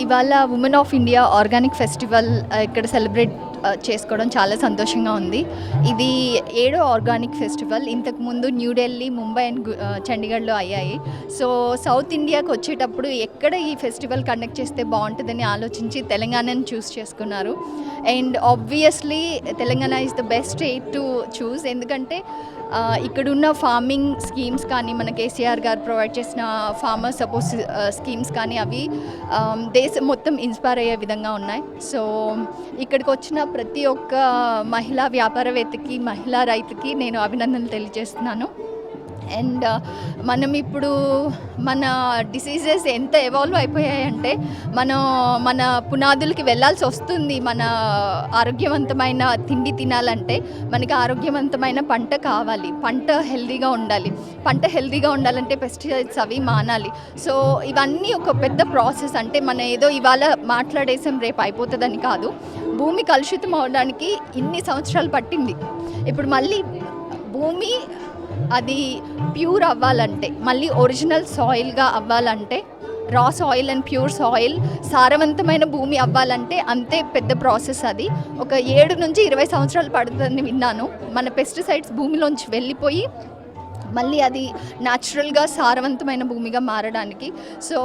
ఇవాళ women of India organic festival ఇక్కడ celebrate Uh, చేసుకోవడం చాలా సంతోషంగా ఉంది. ఇది ఏడో ఆర్గానిక్ ఫెస్టివల్. ఇంతకుముందు న్యూఢిల్లీ ముంబై అండ్ uh, చండీగఢ్లో అయ్యాయి. సో సౌత్ ఇండియాకి వచ్చేటప్పుడు ఎక్కడ ఈ ఫెస్టివల్ కండక్ట్ చేస్తే బాగుంటుందని ఆలోచించి తెలంగాణను చూస్ చేసుకున్నారు. And obviously Telangana is the best state to choose. ఎందుకంటే uh, ఇక్కడున్న ఫార్మింగ్ స్కీమ్స్ కానీ మన కేసీఆర్ గారు ప్రొవైడ్ చేసిన ఫార్మర్ సపోర్ట్ స్కీమ్స్ కానీ అవి um, దేశం మొత్తం ఇన్స్పైర్ అయ్యే విధంగా ఉన్నాయి. సో ఇక్కడికి వచ్చిన ప్రతి ఒక్క మహిళా వ్యాపారవేత్తకి మహిళా రైతుకి నేను అభినందనలు తెలియజేస్తున్నాను. అండ్ uh, మనం ఇప్పుడు మన డిసీజెస్ ఎంత ఎవాల్వ్ అయిపోయాయంటే మనం మన పునాదులకి వెళ్ళాల్సి వస్తుంది మన ఆరోగ్యవంతమైన తిండి తినాలంటే మనకి ఆరోగ్యవంతమైన పంట కావాలి. పంట హెల్దీగా ఉండాలి. పంట హెల్దీగా ఉండాలంటే పెస్టిసైడ్స్ అవి మానాలి. సో ఇవన్నీ ఒక పెద్ద ప్రాసెస్ అంటే మన ఏదో ఇవాళ మాట్లాడేసాం రేపు అయిపోతుందని కాదు. భూమి కలుషితం అవడానికి ఇన్ని సంవత్సరాలు పట్టింది. ఇప్పుడు మళ్ళీ భూమి అది ప్యూర్ అవ్వాలంటే మళ్ళీ ఒరిజినల్ సాయిల్గా అవ్వాలంటే రా సాయిల్ అండ్ ప్యూర్ సాయిల్ సారవంతమైన భూమి అవ్వాలంటే అంతే పెద్ద ప్రాసెస్ అది. ఒక ఏడు నుంచి ఇరవై సంవత్సరాలు పడుతుందని విన్నాను. మన పెస్టిసైడ్స్ భూమిలోంచి వెళ్ళిపోయి మళ్ళీ అది న్యాచురల్గా సారవంతమైన భూమిగా మారడానికి. సో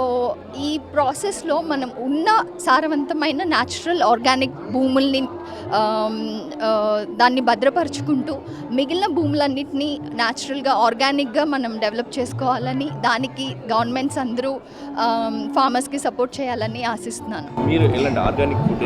ఈ ప్రాసెస్లో మనం ఉన్న సారవంతమైన న్యాచురల్ ఆర్గానిక్ భూముల్ని దాన్ని భద్రపరుచుకుంటూ మిగిలిన భూములన్నింటినీ న్యాచురల్గా ఆర్గానిక్గా మనం డెవలప్ చేసుకోవాలని దానికి గవర్నమెంట్స్ అందరూ ఫార్మర్స్కి సపోర్ట్ చేయాలని ఆశిస్తున్నాను. మీరు ఆర్గానిక్ ఫుడ్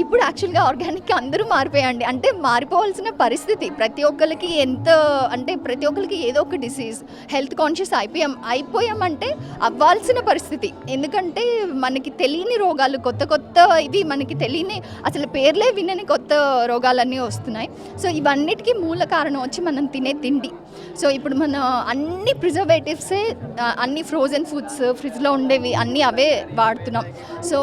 ఇప్పుడు యాక్చువల్గా ఆర్గానిక్ అందరూ మారిపోయండి అంటే మారిపోవాల్సిన పరిస్థితి. ప్రతి ఒక్కరికి ఎంత అంటే ప్రతి ఒక్కరికి ఏదో ఒక డిసీజ్ హెల్త్ కాన్షియస్ అయిపోయాం అయిపోయామంటే అవ్వాల్సిన పరిస్థితి. ఎందుకంటే మనకి తెలియని రోగాలు కొత్త కొత్త ఇవి మనకి తెలియని అసలు పేర్లే వినని కొత్త రోగాలన్నీ వస్తున్నాయి. సో ఇవన్నిటికీ మూల కారణం వచ్చి మనం తినే తిండి. సో ఇప్పుడు మన అన్ని ప్రిజర్వేటివ్సే అన్ని ఫ్రోజన్ ఫుడ్స్ ఫ్రిడ్జ్లో ఉండేవి అన్నీ అవే వాడుతున్నాం. సో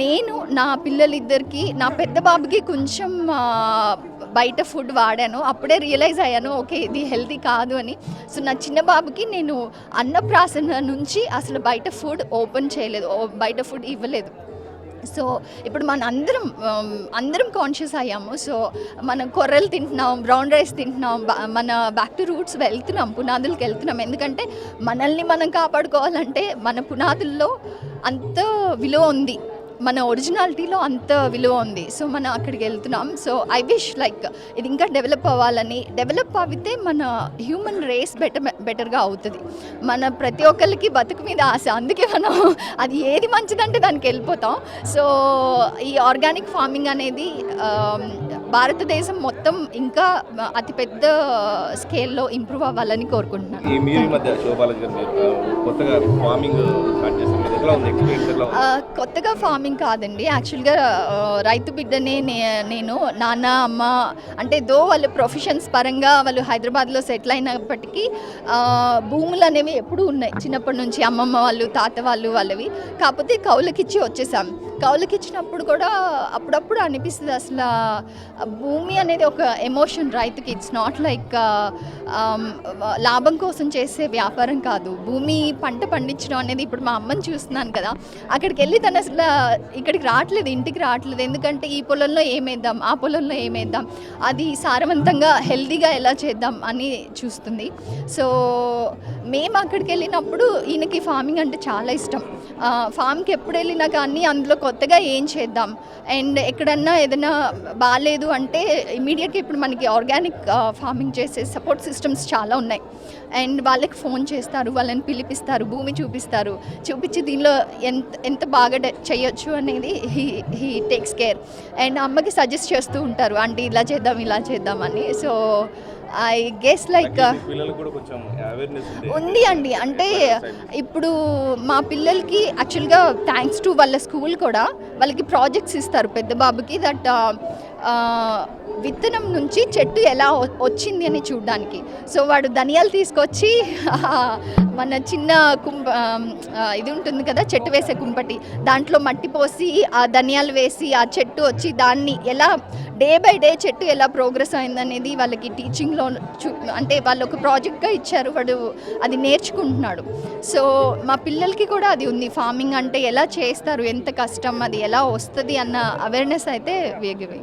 నేను నా పిల్లలిద్దరికి నా పెద్ద బాబుకి కొంచెం బయట ఫుడ్ వాడాను. అప్పుడే రియలైజ్ అయ్యాను ఓకే ఇది హెల్తీ కాదు అని. సో నా చిన్న బాబుకి నేను అన్నప్రాసన నుంచి అసలు బయట ఫుడ్ ఓపెన్ చేయలేదు ఓ- బయట ఫుడ్ ఇవ్వలేదు. సో ఇప్పుడు మన అందరం అందరం కాన్షియస్ అయ్యాము. సో మనం కొర్రలు తింటున్నాం బ్రౌన్ రైస్ తింటున్నాం మన బ్యాక్ టు రూట్స్ వెళ్తున్నాం పునాదులకు వెళ్తున్నాం. ఎందుకంటే మనల్ని మనం కాపాడుకోవాలంటే మన పునాదుల్లో అంత విలువ ఉంది. మన ఒరిజినాలిటీలో అంత విలువ ఉంది. సో మనం అక్కడికి వెళ్తున్నాం. సో ఐ విష్ లైక్ ఇది ఇంకా డెవలప్ అవ్వాలని డెవలప్ అవితే మన హ్యూమన్ రేస్ బెటర్ బెటర్గా అవుతుంది. మన ప్రతి ఒక్కరికి బతుకు మీద ఆశ. అందుకే మనం అది ఏది మంచిదంటే దానికి వెళ్ళిపోతాం. సో ఈ ఆర్గానిక్ ఫార్మింగ్ అనేది um, భారతదేశం మొత్తం ఇంకా అతిపెద్ద స్కేల్లో ఇంప్రూవ్ అవ్వాలని కోరుకుంటున్నాను కొత్తగా ఫార్మింగ్ కాదండి. యాక్చువల్గా రైతు బిడ్డనే నేను నాన్న అమ్మ అంటే దో వాళ్ళ ప్రొఫెషన్స్ పరంగా వాళ్ళు హైదరాబాద్లో సెటిల్ అయినప్పటికీ భూములు అనేవి ఎప్పుడూ ఉన్నాయి. చిన్నప్పటి నుంచి అమ్మమ్మ వాళ్ళు తాత వాళ్ళు వాళ్ళవి. కాకపోతే కౌలకిచ్చి వచ్చేసాం. కౌలకిచ్చినప్పుడు కూడా అప్పుడప్పుడు అనిపిస్తుంది అసలు భూమి అనేది ఒక ఎమోషన్ రైతుకి. ఇట్స్ నాట్ లైక్ లాభం కోసం చేసే వ్యాపారం కాదు. భూమి పంట పండించడం అనేది ఇప్పుడు మా అమ్మని చూస్తున్నాను కదా. అక్కడికి వెళ్ళి తను అసలు ఇక్కడికి రావట్లేదు ఇంటికి రావట్లేదు. ఎందుకంటే ఈ పొలంలో ఏమేద్దాం ఆ పొలంలో ఏమేద్దాం అది సారవంతంగా హెల్దీగా ఎలా చేద్దాం అని చూస్తుంది. సో మేము అక్కడికి వెళ్ళినప్పుడు ఈయనకి ఫార్మింగ్ అంటే చాలా ఇష్టం. ఫామ్కి ఎప్పుడు వెళ్ళినా కానీ అందులో కొత్తగా ఏం చేద్దాం? అండ్ ఎక్కడన్నా ఏదైనా బాగాలేదు అంటే ఇమీడియట్గా ఇప్పుడు మనకి ఆర్గానిక్ ఫార్మింగ్ చేసే సపోర్ట్ సిస్టమ్స్ చాలా ఉన్నాయి. అండ్ వాళ్ళకి ఫోన్ చేస్తారు వాళ్ళని పిలిపిస్తారు భూమి చూపిస్తారు. చూపించి దీనిలో ఎంత ఎంత బాగా చేయొచ్చు అనేది he he takes care and అమ్మకి సజెస్ట్ చేస్తూ ఉంటారు అంటే ఇలా చేద్దాం ఇలా చేద్దామని సో ఐ గెస్ లైక్ ఉంది అండి. అంటే ఇప్పుడు మా పిల్లలకి యాక్చువల్గా థ్యాంక్స్ టు వాళ్ళ స్కూల్ కూడా వాళ్ళకి ప్రాజెక్ట్స్ ఇస్తారు. పెద్ద బాబుకి దట్ విత్తనం నుంచి చెట్టు ఎలా వచ్చింది అని చూడడానికి. సో వాడు ధనియాలు తీసుకొచ్చి మన చిన్న కుంప ఇది ఉంటుంది కదా చెట్టు వేసే కుంపటి. దాంట్లో మట్టి పోసి ఆ ధనియాలు వేసి ఆ చెట్టు వచ్చి దాన్ని ఎలా డే బై డే చెట్టు ఎలా ప్రోగ్రెస్ అయిందనేది వాళ్ళకి టీచింగ్లో చూ అంటే వాళ్ళు ఒక ప్రాజెక్ట్గా ఇచ్చారు వాడు అది నేర్చుకుంటున్నాడు. సో మా పిల్లలకి కూడా అది ఉంది. ఫార్మింగ్ అంటే ఎలా చేస్తారు ఎంత కష్టం అది ఎలా వస్తుంది అన్న అవేర్నెస్ అయితే వేగివి